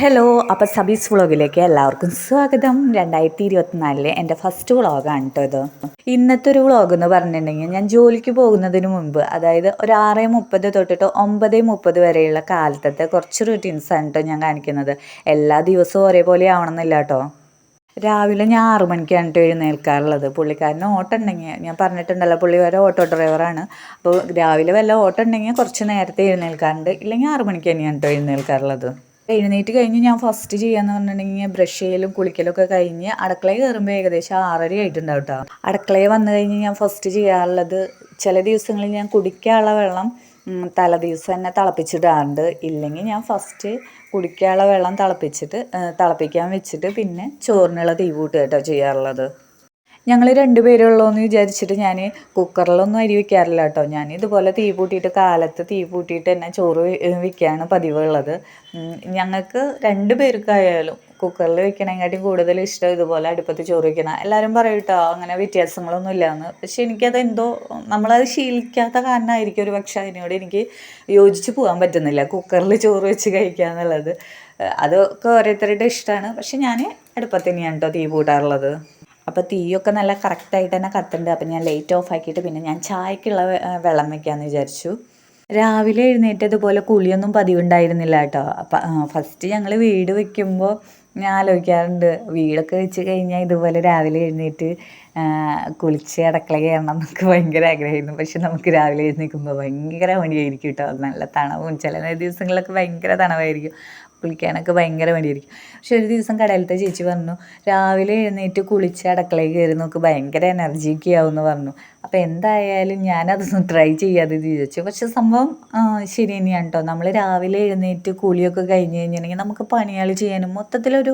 Hello അപ്പോൾ സബീസ് വ്ളോഗിലേക്ക് എല്ലാവർക്കും സ്വാഗതം. രണ്ടായിരത്തി ഇരുപത്തിനാലിലെ എന്റെ ഫസ്റ്റ് വ്ളോഗാണ് കേട്ടോ ഇത്. ഇന്നത്തെ ഒരു വ്ളോഗ് എന്ന് പറഞ്ഞിട്ടുണ്ടെങ്കിൽ ഞാൻ ജോലിക്ക് പോകുന്നതിന് മുമ്പ് അതായത് ഒരു ആറ് മുപ്പത് തൊട്ടിട്ട് ഒമ്പത് മുപ്പത് വരെയുള്ള കാലത്തത്തെ കുറച്ച് റുട്ടീൻസാണ് കേട്ടോ ഞാൻ കാണിക്കുന്നത്. എല്ലാ ദിവസവും ഒരേപോലെ ആവണമെന്നില്ല കേട്ടോ രാവിലെ ഞാൻ ആറ് മണിക്കാണ് കേട്ടോ എഴുന്നേൽക്കാറുള്ളത്. പുള്ളിക്കാരന് ഓട്ടം ഉണ്ടെങ്കിൽ ഞാൻ പറഞ്ഞിട്ടുണ്ടല്ലോ പുള്ളി വരെ ഓട്ടോ ഡ്രൈവറാണ് അപ്പോൾ രാവിലെ വല്ല ഓട്ടം ഉണ്ടെങ്കിൽ കുറച്ച് നേരത്തെ എഴുന്നേൽക്കാറുണ്ട്. ഇല്ലെങ്കിൽ ആറ് മണിക്ക് തന്നെയാണ് കേട്ടോ എഴുന്നേൽക്കാറുള്ളത്. എഴുന്നേറ്റ് കഴിഞ്ഞ് ഞാൻ ഫസ്റ്റ് ചെയ്യാന്ന് പറഞ്ഞിട്ടുണ്ടെങ്കിൽ ബ്രഷ് ചെയ്യലും കുളിക്കലും ഒക്കെ കഴിഞ്ഞ് അടുക്കളയിൽ കയറുമ്പോൾ ഏകദേശം ആറര ആയിട്ടുണ്ടാവും കേട്ടോ അടുക്കളയിൽ വന്നു കഴിഞ്ഞ് ഞാൻ ഫസ്റ്റ് ചെയ്യാറുള്ളത് ചില ദിവസങ്ങളിൽ ഞാൻ കുടിക്കാനുള്ള വെള്ളം ഉം, തലേ ദിവസം തന്നെ തിളപ്പിച്ചിടാറുണ്ട്. ഇല്ലെങ്കിൽ ഞാൻ ഫസ്റ്റ് കുടിക്കാനുള്ള വെള്ളം തിളപ്പിച്ചിട്ട് തിളപ്പിക്കാൻ വെച്ചിട്ട് പിന്നെ ചോറിനുള്ള തീ കൂട്ടുക കേട്ടോ ചെയ്യാറുള്ളത്. ഞങ്ങൾ രണ്ടുപേരുള്ളൂ എന്ന് വിചാരിച്ചിട്ട് ഞാൻ കുക്കറിലൊന്നും അരി വെക്കാറില്ല കേട്ടോ. ഞാൻ ഇതുപോലെ തീ പൂട്ടിയിട്ട് കാലത്ത് തീ പൂട്ടിയിട്ട് തന്നെ ചോറ് വയ്ക്കുകയാണ് പതിവുള്ളത്. ഞങ്ങൾക്ക് രണ്ട് പേർക്കായാലും കുക്കറിൽ വെക്കണേക്കാട്ടി കൂടുതൽ ഇഷ്ടം ഇതുപോലെ അടുപ്പത്ത് ചോറ് വെക്കണം. എല്ലാവരും പറയും കേട്ടോ അങ്ങനെ വ്യത്യാസങ്ങളൊന്നും ഇല്ലയെന്ന് പക്ഷെ എനിക്കത് എന്തോ നമ്മളത് ശീലിക്കാത്ത കാരണമായിരിക്കും ഒരു പക്ഷേ അതിനോട് എനിക്ക് യോജിച്ച് പോകാൻ പറ്റുന്നില്ല കുക്കറിൽ ചോറ് വെച്ച് കഴിക്കുക എന്നുള്ളത്. അതൊക്കെ ഓരോരുത്തരുടെ ഇഷ്ടമാണ് പക്ഷെ ഞാൻ അടുപ്പത്ത് തന്നെയാണ് കേട്ടോ തീ പൂട്ടാറുള്ളത്. അപ്പോൾ തീയൊക്കെ നല്ല കറക്റ്റായിട്ട് തന്നെ കത്തുണ്ട് അപ്പം ഞാൻ ലൈറ്റ് ഓഫ് ആക്കിയിട്ട് പിന്നെ ഞാൻ ചായക്കുള്ള വെള്ളം വെക്കാമെന്ന് വിചാരിച്ചു. രാവിലെ എഴുന്നേറ്റ് ഇതുപോലെ കുളിയൊന്നും പതിവുണ്ടായിരുന്നില്ല കേട്ടോ. അപ്പം ഫസ്റ്റ് ഞങ്ങൾ വീട് വെക്കുമ്പോൾ ഞാൻ ആലോചിക്കാറുണ്ട് വീടൊക്കെ വെച്ച് കഴിഞ്ഞാൽ ഇതുപോലെ രാവിലെ എഴുന്നേറ്റ് കുളിച്ച് അടക്കള കയറണം എന്നൊക്കെ ഭയങ്കര ആഗ്രഹമായിരുന്നു. പക്ഷെ നമുക്ക് രാവിലെ എഴുന്നേൽക്കുമ്പോൾ ഭയങ്കര മടിയായിരിക്കും കേട്ടോ. നല്ല തണവും ചില ദിവസങ്ങളിലൊക്കെ ഭയങ്കര തണവായിരിക്കും. കുളിക്കാനൊക്കെ ഭയങ്കര മടിയായിരിക്കും. പക്ഷെ ഒരു ദിവസം കടയിലത്തെ ചേച്ചി പറഞ്ഞു രാവിലെ എഴുന്നേറ്റ് കുളിച്ച് അടുക്കളയിൽ കയറി നോക്ക് ഭയങ്കര എനർജിക്ക് ആവുമെന്ന് പറഞ്ഞു. അപ്പോൾ എന്തായാലും ഞാനതൊന്നും ട്രൈ ചെയ്യാതെ വിചാരിച്ചു. പക്ഷെ സംഭവം ശരി തന്നെയാണ് കേട്ടോ നമ്മൾ രാവിലെ എഴുന്നേറ്റ് കുളിയൊക്കെ കഴിഞ്ഞ് കഴിഞ്ഞിട്ടുണ്ടെങ്കിൽ നമുക്ക് പണികൾ ചെയ്യാനും മൊത്തത്തിലൊരു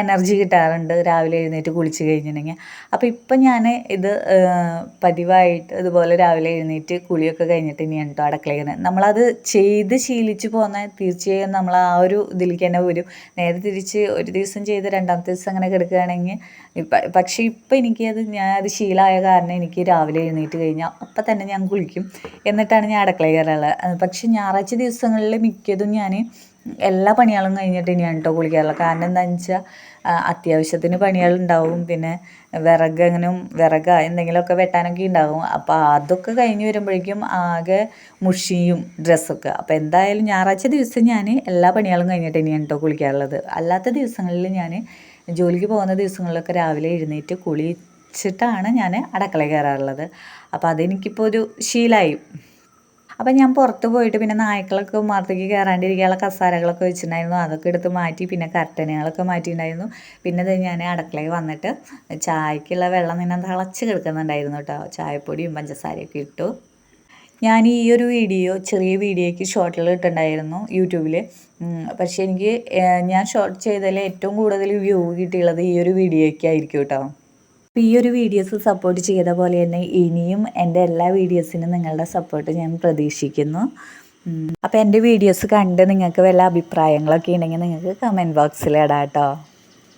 എനർജി കിട്ടാറുണ്ട് രാവിലെ എഴുന്നേറ്റ് കുളിച്ച് കഴിഞ്ഞിട്ടുണ്ടെങ്കിൽ. അപ്പോൾ ഇപ്പം ഞാൻ ഇത് പതിവായിട്ട് ഇതുപോലെ രാവിലെ എഴുന്നേറ്റ് കുളിയൊക്കെ കഴിഞ്ഞിട്ട് തന്നെയാണ് കേട്ടോ അടുക്കളയിൽ കയറുന്നത് നമ്മളത് ചെയ്ത് ശീലിച്ച് പോകുന്ന തീർച്ചയായും നമ്മൾ ആ ഒരു ഇതിലേക്ക് തന്നെ വരും. നേരെ തിരിച്ച് ഒരു ദിവസം ചെയ്ത് രണ്ടാമത്തെ ദിവസം അങ്ങനെ കിടക്കുകയാണെങ്കിൽ പക്ഷേ ഇപ്പം എനിക്കത് ഞാൻ അത് ശീലമായ കാരണം എനിക്ക് രാവിലെ എഴുന്നേറ്റ് കഴിഞ്ഞാൽ അപ്പം തന്നെ ഞാൻ കുളിക്കും. എന്നിട്ടാണ് ഞാൻ അടുക്കളയിൽ കയറാറുള്ളത് പക്ഷേ ഞായറാഴ്ച ദിവസങ്ങളിൽ മിക്കതും ഞാൻ എല്ലാ പണികളും കഴിഞ്ഞിട്ട് ഞാൻ കേട്ടോ കുളിക്കാറുള്ളത്. കാരണം എന്താണെന്ന് വെച്ചാൽ അത്യാവശ്യത്തിന് പണികളുണ്ടാവും. പിന്നെ വിറക് എങ്ങനെയും വിറക എന്തെങ്കിലുമൊക്കെ വെട്ടാനൊക്കെ ഉണ്ടാവും. അപ്പോൾ അതൊക്കെ കഴിഞ്ഞ് വരുമ്പോഴേക്കും ആകെ മുഷിയും ഡ്രസ്സൊക്കെ. അപ്പോൾ എന്തായാലും ഞായറാഴ്ച ദിവസം ഞാൻ എല്ലാ പണികളും കഴിഞ്ഞിട്ട് ഞാൻ കേട്ടോ കുളിക്കാറുള്ളത്. അല്ലാത്ത ദിവസങ്ങളിൽ ഞാൻ ജോലിക്ക് പോകുന്ന ദിവസങ്ങളിലൊക്കെ രാവിലെ എഴുന്നേറ്റ് കുളിച്ചിട്ടാണ് ഞാൻ അടുക്കളയിൽ കയറാറുള്ളത്. അപ്പോൾ അതെനിക്കിപ്പോൾ ഒരു ശീലമായി. അപ്പം ഞാൻ പുറത്ത് പോയിട്ട് പിന്നെ നായ്ക്കളൊക്കെ മാർത്തേക്ക് കയറാണ്ടിരിക്കാനുള്ള കസാരകളൊക്കെ വെച്ചിട്ടുണ്ടായിരുന്നു. അതൊക്കെ എടുത്ത് മാറ്റി പിന്നെ കർട്ടനുകളൊക്കെ മാറ്റിയിട്ടുണ്ടായിരുന്നു. പിന്നെ ഇത് ഞാൻ അടുക്കളയിൽ വന്നിട്ട് ചായക്കുള്ള വെള്ളം നിന്നെ തിളച്ച് കിടക്കുന്നുണ്ടായിരുന്നു കേട്ടോ. ചായപ്പൊടിയും പഞ്ചസാരയൊക്കെ ഇട്ടു. ഞാൻ ഈ ഒരു വീഡിയോ ചെറിയ വീഡിയോയ്ക്ക് ഷോർട്ടിൽ ഇട്ടുണ്ടായിരുന്നു യൂട്യൂബിൽ. പക്ഷേ എനിക്ക് ഞാൻ ഷോർട്ട് ചെയ്തതിൽ ഏറ്റവും കൂടുതൽ വ്യൂ കിട്ടിയുള്ളത് ഈ ഒരു വീഡിയോയ്ക്കായിരിക്കും കേട്ടോ. ഈ ഒരു വീഡിയോസ് സപ്പോർട്ട് ചെയ്ത പോലെ തന്നെ ഇനിയും എന്റെ എല്ലാ വീഡിയോസിനും നിങ്ങളുടെ സപ്പോർട്ട് ഞാൻ പ്രതീക്ഷിക്കുന്നു. അപ്പോൾ എന്റെ വീഡിയോസ് കണ്ട് നിങ്ങൾക്ക് വല്ല അഭിപ്രായങ്ങളൊക്കെ ഉണ്ടെങ്കിൽ നിങ്ങൾക്ക് കമന്റ് ബോക്സിൽ ഇടാം കേട്ടോ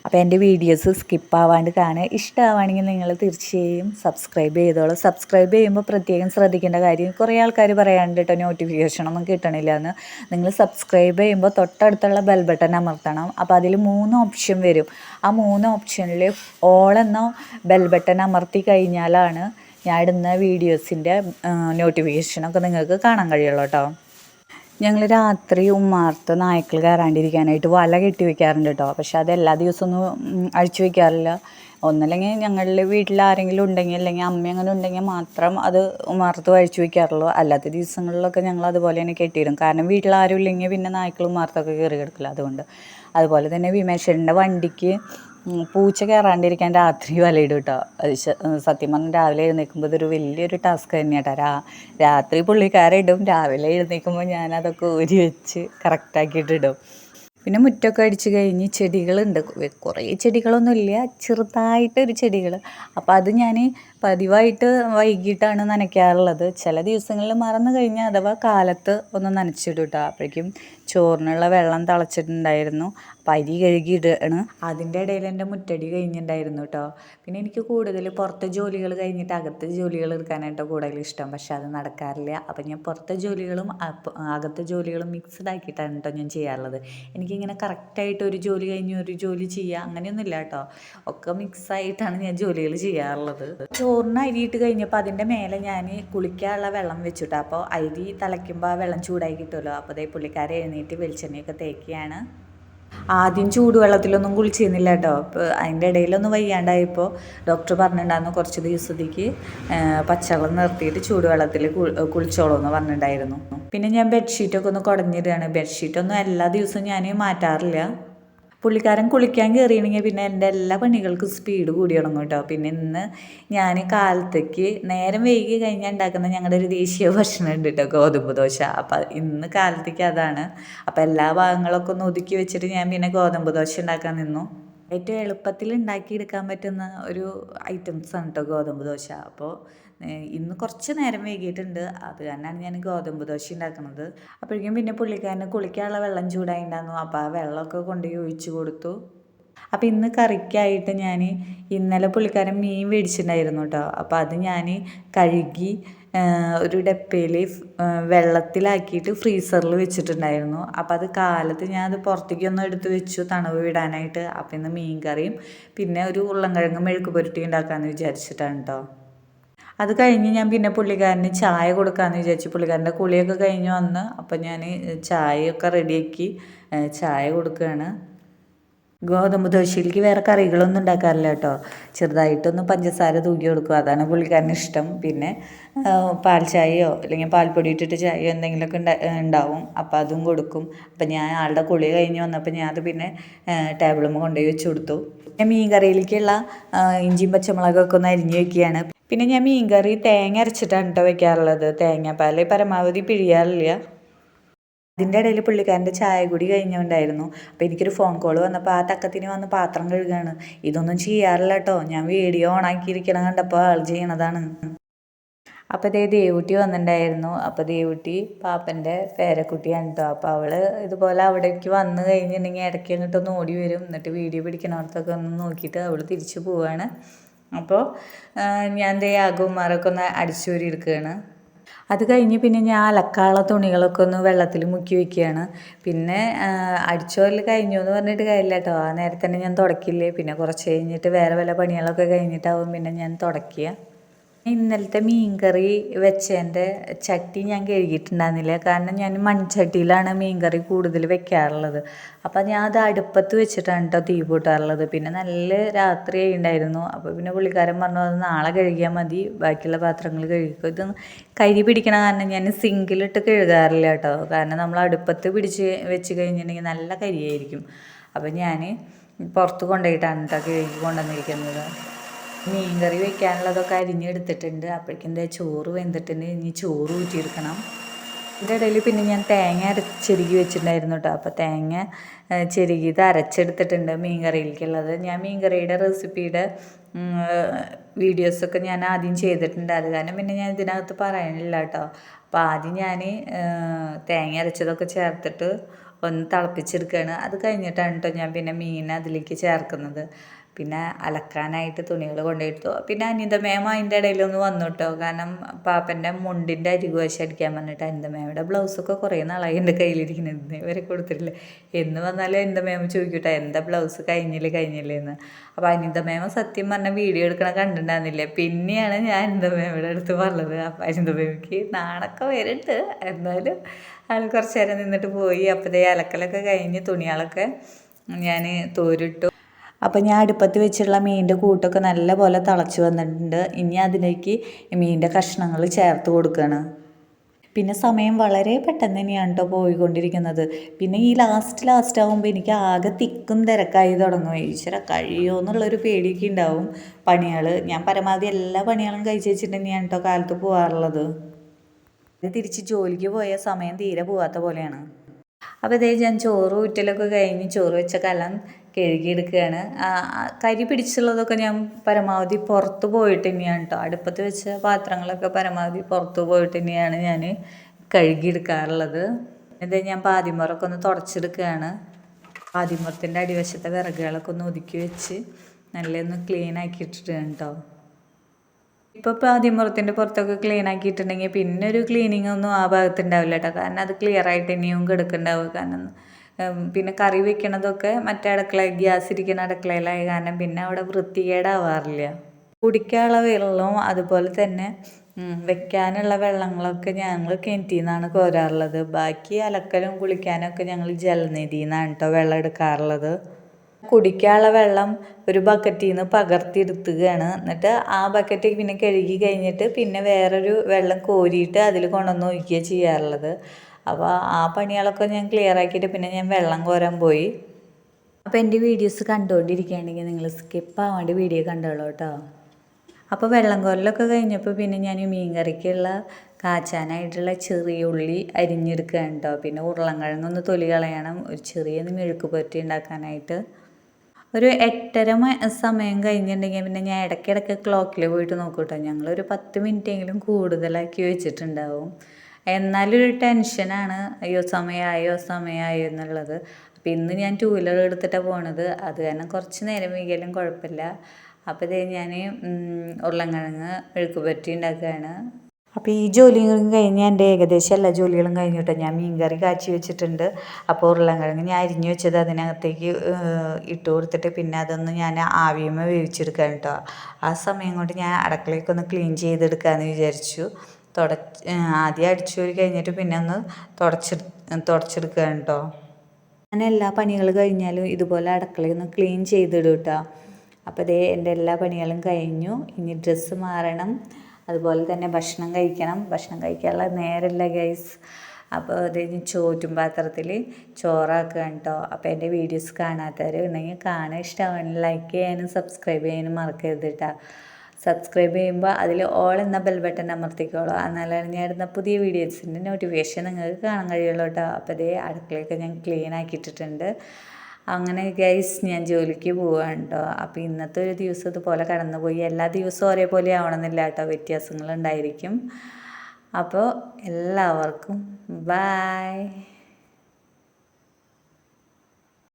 അപ്പോൾ എന്റെ വീഡിയോസ് സ്കിപ്പ് ആവാണ്ട് കാണുക. ഇഷ്ടമാവുകയാണെങ്കിൽ നിങ്ങൾ തീർച്ചയായും സബ്സ്ക്രൈബ് ചെയ്തോളൂ. സബ്സ്ക്രൈബ് ചെയ്യുമ്പോൾ പ്രത്യേകം ശ്രദ്ധിക്കേണ്ട കാര്യം കുറേ ആൾക്കാർ പറയാണ്ട് കേട്ടോ നോട്ടിഫിക്കേഷൻ ഒന്നും കിട്ടണില്ല എന്ന് നിങ്ങൾ സബ്സ്ക്രൈബ് ചെയ്യുമ്പോൾ തൊട്ടടുത്തുള്ള ബെൽ ബട്ടൺ അമർത്തണം. അപ്പോൾ അതിൽ മൂന്ന് ഓപ്ഷൻ വരും. ആ മൂന്ന് ഓപ്ഷനിൽ ഓൾ എന്ന ബെൽ ബട്ടൺ അമർത്തി കഴിഞ്ഞാലാണ് ഞാൻ ഇടുന്ന വീഡിയോസിന്റെ നോട്ടിഫിക്കേഷനൊക്കെ നിങ്ങൾക്ക് കാണാൻ കഴിയുള്ളൂ കേട്ടോ ഞങ്ങൾ രാത്രി ഉമ്മാർത്ത് നായ്ക്കൾ കയറാണ്ടിരിക്കാനായിട്ട് വല കെട്ടി വെക്കാറുണ്ട് കേട്ടോ പക്ഷെ അത് എല്ലാ ദിവസമൊന്നും അഴിച്ചു വെക്കാറില്ല. ഒന്നല്ലെങ്കിൽ ഞങ്ങളുടെ വീട്ടിൽ ആരെങ്കിലും ഉണ്ടെങ്കിൽ അല്ലെങ്കിൽ അമ്മ അങ്ങനെ ഉണ്ടെങ്കിൽ മാത്രം അത് ഉമ്മാർത്ത് അഴിച്ചു വെക്കാറുള്ളൂ. അല്ലാത്ത ദിവസങ്ങളിലൊക്കെ ഞങ്ങൾ അതുപോലെ തന്നെ കെട്ടിയിടും. കാരണം വീട്ടിൽ ആരും ഇല്ലെങ്കിൽ പിന്നെ നായ്ക്കൾ ഉമ്മാർത്തൊക്കെ കയറി കിടക്കില്ല അതുകൊണ്ട്. അതുപോലെ തന്നെ വിമേശ്വരന്റെ വണ്ടിക്ക് പൂച്ച കയറാണ്ടിരിക്കാൻ രാത്രി വലയിടും കേട്ടോ. സത്യം പറഞ്ഞാൽ രാവിലെ എഴുന്നേൽക്കുമ്പോൾ ഇതൊരു വലിയൊരു ടാസ്ക് തന്നെയാട്ടോ. രാ രാത്രി പുള്ളിക്കാരിടും രാവിലെ എഴുന്നേൽക്കുമ്പോൾ ഞാനതൊക്കെ ഊരി വെച്ച് കറക്റ്റാക്കിയിട്ടിടും പിന്നെ മുറ്റമൊക്കെ അടിച്ച് കഴിഞ്ഞ് ചെടികളുണ്ട്. കുറേ ചെടികളൊന്നുമില്ല ചെറുതായിട്ടൊരു ചെടികൾ അപ്പോൾ അത് ഞാൻ പതിവായിട്ട് വൈകിട്ടാണ് നനയ്ക്കാറുള്ളത്. ചില ദിവസങ്ങളിൽ മറന്നു കഴിഞ്ഞാൽ അഥവാ കാലത്ത് ഒന്ന് നനച്ചിടും കേട്ടോ. അപ്പോഴേക്കും ചോറിനുള്ള വെള്ളം തിളച്ചിട്ടുണ്ടായിരുന്നു. അപ്പം അരി കഴുകി ഇടുകയാണ് അതിന്റെ ഇടയിൽ എന്റെ മുറ്റടി കഴിഞ്ഞിട്ടുണ്ടായിരുന്നു കേട്ടോ പിന്നെ എനിക്ക് കൂടുതൽ പുറത്തെ ജോലികൾ കഴിഞ്ഞിട്ട് അകത്തെ ജോലികൾ എടുക്കാനായിട്ട് കൂടുതൽ ഇഷ്ടം. പക്ഷെ അത് നടക്കാറില്ല. അപ്പം ഞാൻ പുറത്തെ ജോലികളും അകത്തെ ജോലികളും മിക്സ്ഡ് ആക്കിയിട്ടാണ് കേട്ടോ ഞാൻ ചെയ്യാറുള്ളത്. എനിക്കിങ്ങനെ കറക്റ്റായിട്ട് ഒരു ജോലി കഴിഞ്ഞ് ഒരു ജോലി ചെയ്യുക അങ്ങനെയൊന്നുമില്ല കേട്ടോ ഒക്കെ മിക്സായിട്ടാണ് ഞാൻ ജോലികൾ ചെയ്യാറുള്ളത്. ചോറിന് അരിയിട്ട് കഴിഞ്ഞപ്പോൾ അതിന്റെ മേലെ ഞാൻ കുളിക്കാനുള്ള വെള്ളം വെച്ചിട്ടോ അപ്പോൾ അരി തിളയ്ക്കുമ്പോൾ ആ വെള്ളം ചൂടായി കിട്ടുമല്ലോ അപ്പോൾ അതേ പുള്ളിക്കാരെ വെളിച്ചെണ്ണയൊക്കെ തേക്കുകയാണ്. ആദ്യം ചൂടുവെള്ളത്തിലൊന്നും കുളിച്ചിരുന്നില്ല കേട്ടോ. അപ്പോൾ അതിന്റെ ഇടയിലൊന്നും വയ്യാണ്ടായപ്പോൾ ഡോക്ടർ പറഞ്ഞിട്ടുണ്ടായിരുന്നു കുറച്ച് ദിവസത്തേക്ക് പച്ചവെള്ളം നിർത്തിയിട്ട് ചൂടുവെള്ളത്തിൽ കുളിച്ചോളൂ എന്ന് പറഞ്ഞിട്ടുണ്ടായിരുന്നു. പിന്നെ ഞാൻ ബെഡ്ഷീറ്റൊക്കെ ഒന്ന് കുടഞ്ഞിടുകയാണ്. ബെഡ്ഷീറ്റൊന്നും എല്ലാ ദിവസവും ഞാൻ മാറ്റാറില്ല. പുള്ളിക്കാരൻ കുളിക്കാൻ കയറിയണെങ്കിൽ പിന്നെ എന്റെ എല്ലാ പണികൾക്കും സ്പീഡ് കൂടി തുടങ്ങും കേട്ടോ. പിന്നെ ഇന്ന് ഞാൻ കാലത്തേക്ക് നേരം വൈകി കഴിഞ്ഞാൽ ഉണ്ടാക്കുന്ന ഞങ്ങളുടെ ഒരു ദേശീയ ഭക്ഷണം ഉണ്ട് കേട്ടോ ഗോതമ്പ് ദോശ. അപ്പം ഇന്ന് കാലത്തേക്ക് അതാണ്. അപ്പം എല്ലാ ഭാഗങ്ങളൊക്കെ ഒന്ന് ഒതുക്കി വെച്ചിട്ട് ഞാൻ പിന്നെ ഗോതമ്പ് ദോശ ഉണ്ടാക്കാൻ നിന്നു. ഏറ്റവും എളുപ്പത്തിൽ ഉണ്ടാക്കിയെടുക്കാൻ പറ്റുന്ന ഒരു ഐറ്റംസ് ആണ് കേട്ടോ ഗോതമ്പ് ദോശ. അപ്പോൾ ഇന്ന് കുറച്ച് നേരം വൈകിയിട്ടുണ്ട്. അത് കാരണമാണ് ഞാൻ ഗോതമ്പ് ദോശ ഉണ്ടാക്കുന്നത്. അപ്പോഴേക്കും പിന്നെ പുള്ളിക്കാരന് കുളിക്കാനുള്ള വെള്ളം ചൂടായിട്ടുണ്ടായിരുന്നു അപ്പോൾ ആ വെള്ളമൊക്കെ കൊണ്ടുപോയി ഒഴിച്ചു കൊടുത്തു. അപ്പോൾ ഇന്ന് കറിക്കായിട്ട് ഞാൻ ഇന്നലെ പുള്ളിക്കാരൻ മീൻ മേടിച്ചിട്ടുണ്ടായിരുന്നു കേട്ടോ. അപ്പോൾ അത് ഞാൻ കഴുകി ഒരു ഡപ്പയിൽ വെള്ളത്തിലാക്കിയിട്ട് ഫ്രീസറിൽ വെച്ചിട്ടുണ്ടായിരുന്നു. അപ്പോൾ അത് കാലത്ത് ഞാൻ അത് പുറത്തേക്കൊന്നും എടുത്ത് വെച്ചു തണുവ് വിടാനായിട്ട്. അപ്പോൾ ഇന്ന് മീൻ കറിയും പിന്നെ ഒരു ഉരുളൻകിഴങ്ങ് മെഴുക്ക് പുരട്ടി ഉണ്ടാക്കാമെന്ന് വിചാരിച്ചിട്ടാണ് കേട്ടോ. അത് കഴിഞ്ഞ് ഞാൻ പിന്നെ പുള്ളിക്കാരന് ചായ കൊടുക്കാമെന്ന് വിചാരിച്ചു. പുള്ളിക്കാരന്റെ കുളിയൊക്കെ കഴിഞ്ഞ് വന്ന് അപ്പം ഞാൻ ചായയൊക്കെ റെഡിയാക്കി ചായ കൊടുക്കുകയാണ് ഗോതമ്പ് ദോശയിലേക്ക് വേറെ കറികളൊന്നും ഉണ്ടാക്കാറില്ല കേട്ടോ. ചെറുതായിട്ടൊന്ന് പഞ്ചസാര തൂക്കി കൊടുക്കുക അതാണ് പുള്ളിക്കാരന് ഇഷ്ടം. പിന്നെ പാൽ ചായയോ അല്ലെങ്കിൽ പാൽപ്പൊടി ഇട്ടിട്ട് ചായയോ എന്തെങ്കിലുമൊക്കെ ഉണ്ടാ ഉണ്ടാവും. അപ്പോൾ അതും കൊടുക്കും. അപ്പം ഞാൻ ആളുടെ കുളി കഴിഞ്ഞ് വന്നപ്പോൾ ഞാൻ അത് പിന്നെ ടേബിളുമ്പോൾ കൊണ്ടുപോയി വെച്ച് കൊടുത്തു. പിന്നെ മീൻ കറിയിലേക്കുള്ള ഇഞ്ചിയും പച്ചമുളകൊക്കെ ഒന്ന് അരിഞ്ഞ് വെക്കുകയാണ്. പിന്നെ ഞാൻ മീൻ കറി തേങ്ങ അരച്ചിട്ടാണ് കേട്ടോ വെക്കാറുള്ളത്. തേങ്ങാപ്പാൽ പരമാവധി പിഴിയാറില്ല. അതിന്റെ ഇടയിൽ പുള്ളിക്കാരന്റെ ചായ കൂടി കഴിഞ്ഞുണ്ടായിരുന്നു. അപ്പോൾ എനിക്കൊരു ഫോൺ കോൾ വന്നപ്പോൾ ആ തക്കത്തിന് വന്ന് പാത്രം കഴുകുകയാണ് ഇതൊന്നും ചെയ്യാറില്ല കേട്ടോ ഞാൻ വീഡിയോ ഓണാക്കിയിരിക്കണം കണ്ടപ്പോൾ ആൾ ചെയ്യണതാണ്. അപ്പോൾ ദേ ദേവുട്ടി വന്നിട്ടുണ്ടായിരുന്നു. അപ്പോൾ ദേവുട്ടി പാപ്പന്റെ പേരക്കുട്ടിയാണ് കേട്ടോ അപ്പോൾ അവൾ ഇതുപോലെ അവിടേക്ക് വന്നു കഴിഞ്ഞിട്ടുണ്ടെങ്കിൽ ഇടയ്ക്ക് അങ്ങോട്ടൊന്ന് ഓടി വരും. എന്നിട്ട് വീഡിയോ പിടിക്കണോടത്തൊക്കെ ഒന്ന് നോക്കിയിട്ട് അവൾ തിരിച്ചു പോവാണ്. അപ്പോൾ ഞാൻ ദേ ആകുമാരൊക്കെ ഒന്ന് അടിച്ചൂരി എടുക്കുകയാണ് അത് കഴിഞ്ഞ് പിന്നെ ഞാൻ അലക്കാനുള്ള തുണികളൊക്കെ ഒന്ന് വെള്ളത്തിൽ മുക്കി വയ്ക്കുകയാണ്. പിന്നെ അടിച്ചോരൽ കഴിഞ്ഞു എന്ന് പറഞ്ഞിട്ട് കാര്യമില്ല കേട്ടോ. ആ നേരത്തെ തന്നെ ഞാൻ തുടക്കില്ലേ? പിന്നെ കുറച്ച് കഴിഞ്ഞിട്ട് വേറെ വല്ല പണികളൊക്കെ കഴിഞ്ഞിട്ടാവും പിന്നെ ഞാൻ തുടക്കുക ഇന്നലത്തെ മീൻകറി വെച്ചതിന്റെ ചട്ടി ഞാൻ കഴുകിയിട്ടുണ്ടായിരുന്നില്ല. കാരണം ഞാൻ മൺചട്ടിയിലാണ് മീൻകറി കൂടുതൽ വെക്കാറുള്ളത്. അപ്പോൾ ഞാൻ അത് അടുപ്പത്ത് വെച്ചിട്ടാണ് കേട്ടോ തീ കൂട്ടാറുള്ളത്. പിന്നെ നല്ല രാത്രി ഉണ്ടായിരുന്നു അപ്പോൾ പിന്നെ പുള്ളിക്കാരൻ പറഞ്ഞു അത് നാളെ കഴുകിയാൽ മതി. ബാക്കിയുള്ള പാത്രങ്ങൾ കഴുകിക്കും. ഇത് കരി പിടിക്കണ കാരണം ഞാൻ സിങ്കിലിട്ട് കഴുകാറില്ല കേട്ടോ. കാരണം നമ്മൾ അടുപ്പത്ത് പിടിച്ച് വെച്ച് കഴിഞ്ഞിട്ടുണ്ടെങ്കിൽ നല്ല കരിയായിരിക്കും. അപ്പോൾ ഞാൻ പുറത്ത് കൊണ്ടുപോയിട്ടാണ് കേട്ടോ കഴുകി കൊണ്ടുവന്നിരിക്കുന്നത്. മീൻ കറി വെക്കാനുള്ളതൊക്കെ അരിഞ്ഞെടുത്തിട്ടുണ്ട്. അപ്പോഴേക്കും എന്റെ ചോറ് വെന്തിട്ടുണ്ട്. ഇനി ചോറ് ഊറ്റിയെടുക്കണം. ഇതിന്റെ ഇടയിൽ പിന്നെ ഞാൻ തേങ്ങ അരച്ചെരുകി വെച്ചിട്ടുണ്ടായിരുന്നു കേട്ടോ. അപ്പോൾ തേങ്ങ ചെരുകി ചെരുകിയത് അരച്ചെടുത്തിട്ടുണ്ട് മീൻ കറിയിലേക്കുള്ളത് ഞാൻ മീൻ കറിയുടെ റെസിപ്പിയുടെ വീഡിയോസൊക്കെ ഞാൻ ആദ്യം ചെയ്തിട്ടുണ്ട്. അത് കാരണം പിന്നെ ഞാൻ ഇതിനകത്ത് പറയാനില്ല കേട്ടോ. അപ്പോൾ ആദ്യം ഞാൻ തേങ്ങ അരച്ചതൊക്കെ ചേർത്തിട്ട് ഒന്ന് തിളപ്പിച്ചെടുക്കുകയാണ്. അത് കഴിഞ്ഞിട്ടാണ് കേട്ടോ ഞാൻ പിന്നെ മീൻ അതിലേക്ക് ചേർക്കുന്നത്. പിന്നെ അലക്കാനായിട്ട് തുണികൾ കൊണ്ടുപോയിട്ടു. പിന്നെ അനിതമേമ അതിന്റെ ഇടയിലൊന്ന് വന്നു കേട്ടോ. കാരണം പാപ്പന്റെ മുണ്ടിന്റെ അരികുവശം അടിക്കാൻ പറഞ്ഞിട്ട് അനിതമേമയുടെ ബ്ലൗസൊക്കെ കുറേ നാളായി എന്റെ കയ്യിലിരിക്കുന്നത്. ഇവരെ വരെ കൊടുത്തിട്ടില്ല. എന്ന് വന്നാലും അനിതമേമ ചോദിക്കട്ടെ എന്താ ബ്ലൗസ് കഴിഞ്ഞില്ല കഴിഞ്ഞില്ലേ എന്ന്. അപ്പോൾ അനിതമേമ സത്യം പറഞ്ഞ വീഡിയോ എടുക്കണ കണ്ടിട്ടുണ്ടായിരുന്നില്ല. പിന്നെയാണ് ഞാൻ അനിതമേമയുടെ അടുത്ത് പറഞ്ഞത്. അപ്പോൾ അനിതമേമയ്ക്ക് നാണൊക്കെ വരുന്നുണ്ട് എന്നാലും ആൾ കുറച്ച് നേരം നിന്നിട്ട് പോയി. അപ്പോഴത്തെ അലക്കലൊക്കെ കഴിഞ്ഞ് തുണികളൊക്കെ ഞാൻ തോരിട്ടു. അപ്പോൾ ഞാൻ അടുപ്പത്ത് വെച്ചിട്ടുള്ള മീനിന്റെ കൂട്ടൊക്കെ നല്ല പോലെ തിളച്ച് വന്നിട്ടുണ്ട്. ഇനി അതിലേക്ക് മീനിന്റെ കഷ്ണങ്ങൾ ചേർത്ത് കൊടുക്കുകയാണ് പിന്നെ സമയം വളരെ പെട്ടെന്ന് തന്നെയാണ് കേട്ടോ പോയിക്കൊണ്ടിരിക്കുന്നത്. പിന്നെ ഈ ലാസ്റ്റ് ലാസ്റ്റ് ആകുമ്പോൾ എനിക്ക് ആകെ തിക്കും തിരക്കായി തുടങ്ങും. ഈശ്വര കഴിയുമോ എന്നുള്ളൊരു പേടിയൊക്കെ ഉണ്ടാവും. പണികൾ ഞാൻ പരമാവധി എല്ലാ പണികളും കഴിച്ച് വെച്ചിട്ട് തന്നെയാണ് കേട്ടോ കാലത്ത് പോകാറുള്ളത് തിരിച്ച് ജോലിക്ക് പോയ സമയം തീരെ പോവാത്ത പോലെയാണ്. അപ്പോൾ ഇതേ ഞാൻ ചോറ് ഊറ്റലൊക്കെ കഴിഞ്ഞ് ചോറ് വെച്ച കലം കഴുകിയെടുക്കുകയാണ്. കരി പിടിച്ചുള്ളതൊക്കെ ഞാൻ പരമാവധി പുറത്ത് പോയിട്ട് തന്നെയാണ് കേട്ടോ അടുപ്പത്ത് വെച്ച പാത്രങ്ങളൊക്കെ പരമാവധി പുറത്ത് പോയിട്ട് തന്നെയാണ് ഞാൻ കഴുകിയെടുക്കാറുള്ളത്. ഇത് ഞാൻ പാതിമുറൊക്കെ ഒന്ന് തുടച്ചെടുക്കുകയാണ്. പാതിമുറത്തിന്റെ അടിവശത്തെ വിറകുകളൊക്കെ ഒന്ന് ഒതുക്കി വെച്ച് നല്ലൊന്ന് ക്ലീൻ ആക്കി ഇട്ടിട്ടാണ് കേട്ടോ ഇപ്പോൾ പാതിമുറത്തിന്റെ പുറത്തൊക്കെ ക്ലീൻ ആക്കിയിട്ടുണ്ടെങ്കിൽ പിന്നെ ഒരു ക്ലീനിങ് ഒന്നും ആ ഭാഗത്തുണ്ടാവില്ല കേട്ടോ കാരണം അത് ക്ലിയർ ആയിട്ട് ഇനിയും കിടക്കുന്നുണ്ടാവുക. കാരണം പിന്നെ കറി വെക്കണതൊക്കെ മറ്റേ അടുക്കള ഗ്യാസ് ഇരിക്കുന്ന അടുക്കളയിലായ കാരണം പിന്നെ അവിടെ വൃത്തികേടാവാറില്ല. കുടിക്കാനുള്ള വെള്ളവും അതുപോലെ തന്നെ വെക്കാനുള്ള വെള്ളങ്ങളൊക്കെ ഞങ്ങൾ കിണറ്റിൽ നിന്നാണ് കോരാറുള്ളത്. ബാക്കി അലക്കലും കുളിക്കാനൊക്കെ ഞങ്ങൾ ജലനിധിയിൽ നിന്നാണ് കേട്ടോ വെള്ളം എടുക്കാറുള്ളത്. കുടിക്കാനുള്ള വെള്ളം ഒരു ബക്കറ്റിൽ നിന്ന് പകർത്തിയെടുത്തുകയാണ് എന്നിട്ട് ആ ബക്കറ്റ് പിന്നെ കഴുകി കഴിഞ്ഞിട്ട് പിന്നെ വേറൊരു വെള്ളം കോരിയിട്ട് അതിൽ കൊണ്ടുവന്ന് ഒഴിക്കുക ചെയ്യാറുള്ളത്. അപ്പോൾ ആ പണികളൊക്കെ ഞാൻ ക്ലിയർ ആക്കിയിട്ട് പിന്നെ ഞാൻ വെള്ളം കോരാൻ പോയി. അപ്പോൾ എന്റെ വീഡിയോസ് കണ്ടുകൊണ്ടിരിക്കുകയാണെങ്കിൽ നിങ്ങൾ സ്കിപ്പ് ആവാണ്ട് വീഡിയോ കണ്ടോളൂ കേട്ടോ. അപ്പോൾ വെള്ളം കോരലൊക്കെ കഴിഞ്ഞപ്പോൾ പിന്നെ ഞാൻ മീൻ കറിക്കുള്ള കാച്ചാനായിട്ടുള്ള ചെറിയ ഉള്ളി അരിഞ്ഞെടുക്കുകയാണ് കേട്ടോ. പിന്നെ ഉരുളൻകിഴങ്ങൊന്ന് തൊലി കളയണം ഒരു ചെറിയ മെഴുക്ക് പുരട്ടി ഉണ്ടാക്കാനായിട്ട്. ഒരു എട്ടര സമയം കഴിഞ്ഞിട്ടുണ്ടെങ്കിൽ പിന്നെ ഞാൻ ഇടയ്ക്കിടയ്ക്ക് ക്ലോക്കിൽ പോയിട്ട് നോക്കും കേട്ടോ. ഞങ്ങളൊരു പത്ത് മിനിറ്റെങ്കിലും കൂടുതലാക്കി വെച്ചിട്ടുണ്ടാവും. എന്നാലും ഒരു ടെൻഷനാണ്. അയ്യോ സമയമായോ സമയമായോ എന്നുള്ളത്. അപ്പോൾ ഇന്ന് ഞാൻ ടൂ വീലർ എടുത്തിട്ടാണ് പോണത്. അത് കാരണം കുറച്ച് നേരം വൈകിയാലും കുഴപ്പമില്ല. അപ്പോൾ ഇതേ ഞാൻ ഉരുളൻകിഴങ്ങ് മെഴുക്കുപറ്റി ഉണ്ടാക്കുകയാണ്. അപ്പോൾ ഈ ജോലികളും കഴിഞ്ഞ് എന്റെ ഏകദേശം എല്ലാ ജോലികളും കഴിഞ്ഞിട്ട് ഞാൻ മീൻകറി കാച്ചി വെച്ചിട്ടുണ്ട്. അപ്പോൾ ഉരുളൻകിഴങ്ങ് ഞാൻ അരിഞ്ഞു വെച്ചത് അതിനകത്തേക്ക് ഇട്ട് കൊടുത്തിട്ട് പിന്നെ അതൊന്ന് ഞാൻ ആവിയമ്മ വേവിച്ചെടുക്കാൻ കേട്ടോ. ആ സമയം കൊണ്ട് ഞാൻ അടക്കളയൊക്കെ ഒന്ന് ക്ലീൻ ചെയ്തെടുക്കാമെന്ന് വിചാരിച്ചു. തുടച്ച് ആദ്യം അടിച്ച് പോയി കഴിഞ്ഞിട്ട് പിന്നെ ഒന്ന് തുടച്ചെടു തുടച്ചെടുക്കുക കേട്ടോ ഞാൻ എല്ലാ പണികൾ കഴിഞ്ഞാലും ഇതുപോലെ അടുക്കളയിൽ നിന്ന് ക്ലീൻ ചെയ്തിടും കേട്ടോ അപ്പോൾ ഇതേ എന്റെ എല്ലാ പണികളും കഴിഞ്ഞു. ഇനി ഡ്രസ്സ് മാറണം. അതുപോലെ തന്നെ ഭക്ഷണം കഴിക്കണം. ഭക്ഷണം കഴിക്കാനുള്ള നേരമില്ല ഗൈസ് അപ്പോൾ അത് ചോറ്റും പാത്രത്തിൽ ചോറാക്കുക കേട്ടോ അപ്പോൾ എന്റെ വീഡിയോസ് കാണാത്തവർ ഉണ്ടെങ്കിൽ കാണാൻ ഇഷ്ടമാണ് ലൈക്ക് ചെയ്യാനും സബ്സ്ക്രൈബ് ചെയ്യാനും മറക്കരുത് കേട്ടോ സബ്സ്ക്രൈബ് ചെയ്യുമ്പോൾ അതിൽ ഓൾ എന്ന ബെൽ ബട്ടൺ അമർത്തിക്കോളൂ. എന്നാലാണ് ഞാൻ ഇടുന്ന പുതിയ വീഡിയോസിന്റെ നോട്ടിഫിക്കേഷൻ നിങ്ങൾക്ക് കാണാൻ കഴിയുള്ളൂ കേട്ടോ അപ്പോൾ അതേ അടുക്കളയൊക്കെ ഞാൻ ക്ലീൻ ആക്കിയിട്ടിട്ടുണ്ട്. അങ്ങനെ ഗൈസ് ഞാൻ ജോലിക്ക് പോവാണ് അപ്പോൾ ഇന്നത്തെ ഒരു ദിവസം ഇതുപോലെ കടന്നുപോയി. എല്ലാ ദിവസവും ഒരേപോലെ ആവണമെന്നില്ല കേട്ടോ വ്യത്യാസങ്ങളുണ്ടായിരിക്കും അപ്പോൾ എല്ലാവർക്കും ബായ്